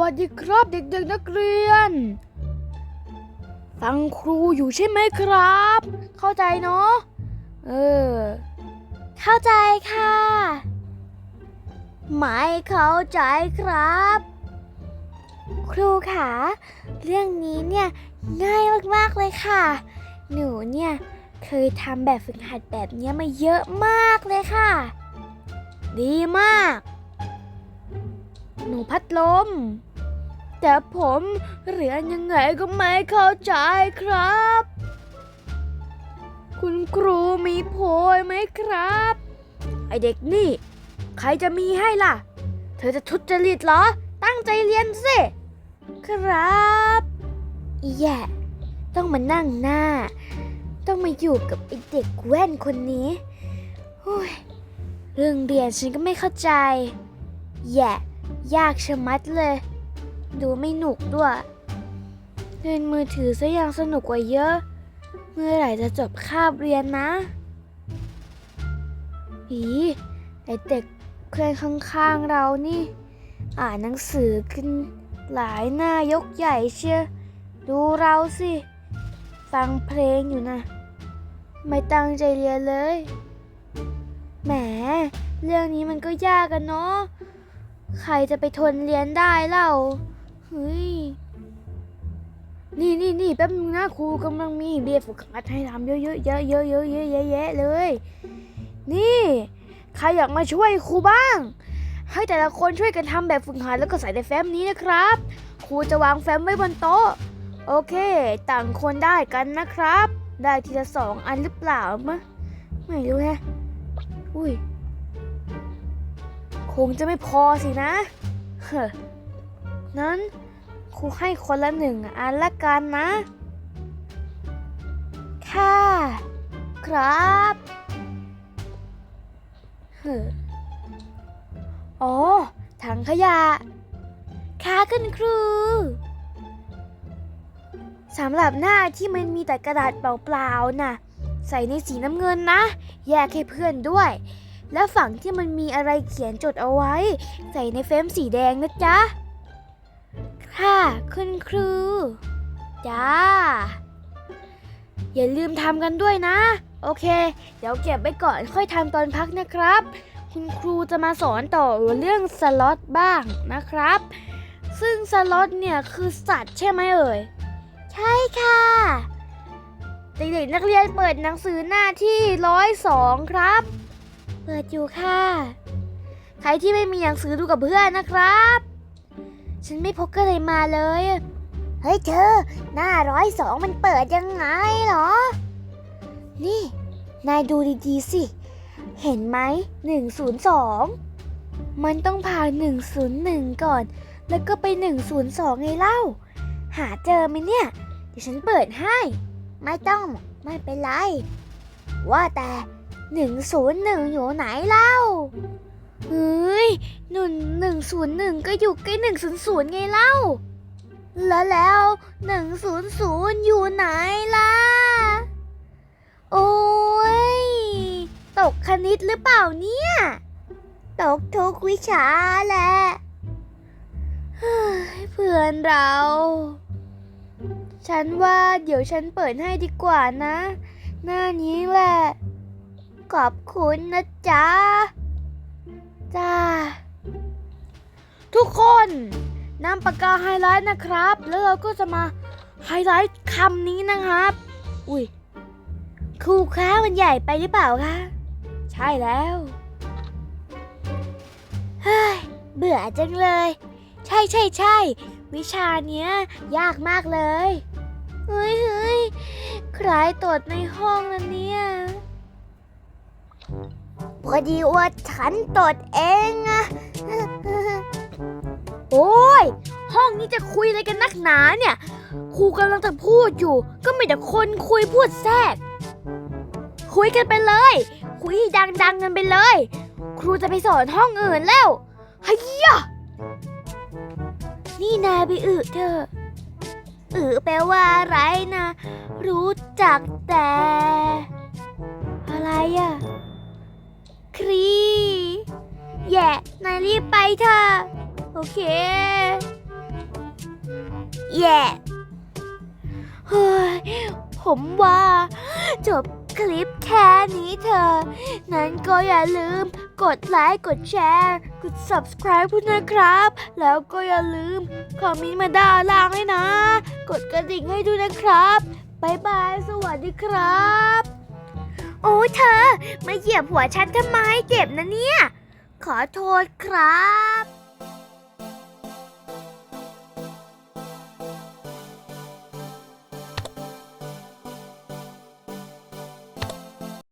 วัสดีครับเด็กๆนักเรียน ฟังครูอยู่ใช่ไหมครับ เข้าใจเนาะเออ เข้าใจค่ะ ไม่เข้าใจครับ ครูคะเรื่องนี้เนี่ยง่ายมากๆเลยค่ะ หนูเนี่ยเคยทำแบบฝึกหัดแบบเนี้ยมาเยอะมากเลยค่ะ ดีมาก หนูพัดลม แต่ผมเรียนยังไงก็ไม่เข้าใจครับ คุณครูมีโพยไหมครับ ไอเด็กนี่ ใครจะมีให้ล่ะ เธอจะทุจริตเหรอ ตั้งใจเรียนสิ ครับอีแย่ต้องมานั่งหน้า ต้องมาอยู่กับไอเด็กแว่นคนนี้โอ้ยเรื่องเรียนฉันก็ไม่เข้าใจ แย่ ยากชะมัดเลย ดูไม่หนุกด้วยเล่นมือถือซะยังสนุกกว่าเยอะ เมื่อไหร่จะจบคาบเรียนนะอีไอเด็กเพื่อนข้างๆเรานี่ อ่านหนังสือกันหลายหน้ายกใหญ่เชียวดูเราสิ ฟังเพลงอยู่นะ ไม่ตั้งใจเรียนเลย แหม เรื่องนี้มันก็ยากกันเนาะ ใครจะไปทนเรียนได้เล่าเฮ้ยนี่นี่นี่แป๊บนึงนะครูกำลังมีเบียร์ฝึกหัดให้ทำเยอะๆเยอะเยอะเยอะเยอะแยะเลย นี่ ใครอยากมาช่วยครูบ้าง ให้แต่ละคนช่วยกันทำแบบฝึกหัดแล้วก็ใส่ในแฟ้มนี้นะครับ ครูจะวางแฟ้มไว้บนโต๊ะ โอเค ต่างคนได้กันนะครับ ได้ทีละสองอันหรือเปล่ามะไม่รู้แฮะอุ้ย คงจะไม่พอสินะเฮ้นั้นครูให้คนละหนึ่งอันละกันนะ ค่ะ ครับเฮ้อ๋อ ถังขยะ ค่ะคุณครูสำหรับหน้าที่มันมีแต่กระดาษเปล่าๆน่ะ ใส่ในสีน้ำเงินนะ แยกให้เพื่อนด้วย และฝั่งที่มันมีอะไรเขียนจดเอาไว้ ใส่ในเฟรมสีแดงนะจ๊ะ ค่ะคุณครู จ้า อย่าลืมทำกันด้วยนะ โอเค เดี๋ยวเก็บไว้ก่อนค่อยทำตอนพักนะครับ คุณครูจะมาสอนต่อเรื่องสล็อตบ้างนะครับ ซึ่งสล็อตเนี่ยคือสัตว์ใช่ไหมเอ่ย ใช่ค่ะเด็กๆนักเรียนเปิดหนังสือหน้าที่ร้อยสองครับ เปิดอยู่ค่ะ ใครที่ไม่มีหนังสือดูกับเพื่อนนะครับ ฉันไม่พกก็เลยมาเลย เฮ้ยเธอ หน้าร้อยสองมันเปิดยังไงเหรอ นี่ นายดูดีๆสิ เห็นไหมหนึ่งศูนย์สองมันต้องผ่านหนึ่งศูนย์หนึ่งก่อน แล้วก็ไปหนึ่งศูนย์สองไงเล่า หาเจอไหมเนี่ย เดี๋ยวฉันเปิดให้ ไม่ต้อง ไม่เป็นไร ว่าแต่ หนึ่งศูนย์หนึ่งอยู่ไหนเล่าเฮ้ยหนึ่งหนึ่งศูนย์หนึ่งก็อยู่ใกล้หนึ่งศูนย์ศูนย์ไงเล่า แล้วแล้วหนึ่งศูนย์ศูนย์อยู่ไหนล่ะ โอ้ย ตกคณิตหรือเปล่าเนี่ย ตกทุกวิชาแหละเฮ้ยเพื่อนเรา ฉันว่าเดี๋ยวฉันเปิดให้ดีกว่านะ หน้านี้แหละ ขอบคุณนะจ๊ะ จ้า ทุกคนนำปากกาไฮไลท์นะครับ แล้วเราก็จะมาไฮไลท์คำนี้นะครับ อุ้ยครูคะมันใหญ่ไปหรือเปล่าคะ ใช่แล้ว เฮ้ย เบื่อจังเลย ใช่ใช่ใช่วิชาเนี้ยยากมากเลย เฮ้ยเฮ้ยใครตดในห้องแล้วเนี่ย พอดีว่าฉันตดเองอะโอ้ย ห้องนี้จะคุยอะไรกันนักหนาเนี่ย ครูกำลังจะพูดอยู่ ก็มีแต่คนคุยพูดแทรก คุยกันไปเลย คุยให้ดังๆกันไปเลย ครูจะไปสอนห้องอื่นแล้วเฮียนี่นายไปอึเถอะอึแปลว่าอะไรนะ รู้จักแต่ อะไรอะ นายรีบไปเถอะ โอเค แย่เฮ้ย ผมว่าจบคลิปแค่นี้เธอะนั้นก็อย่าลืมกดไลค์ กดแชร์ กด subscribe ด้วยนะครับ แล้วก็อย่าลืมคอมเมนต์มาด้านล่างให้นะ กดกระดิ่งให้ด้วยนะครับบายบาย สวัสดีครับ โอ้เธอ มาเหยียบหัวฉันทำไมเจ็บนะเนี่ย ขอโทษครับ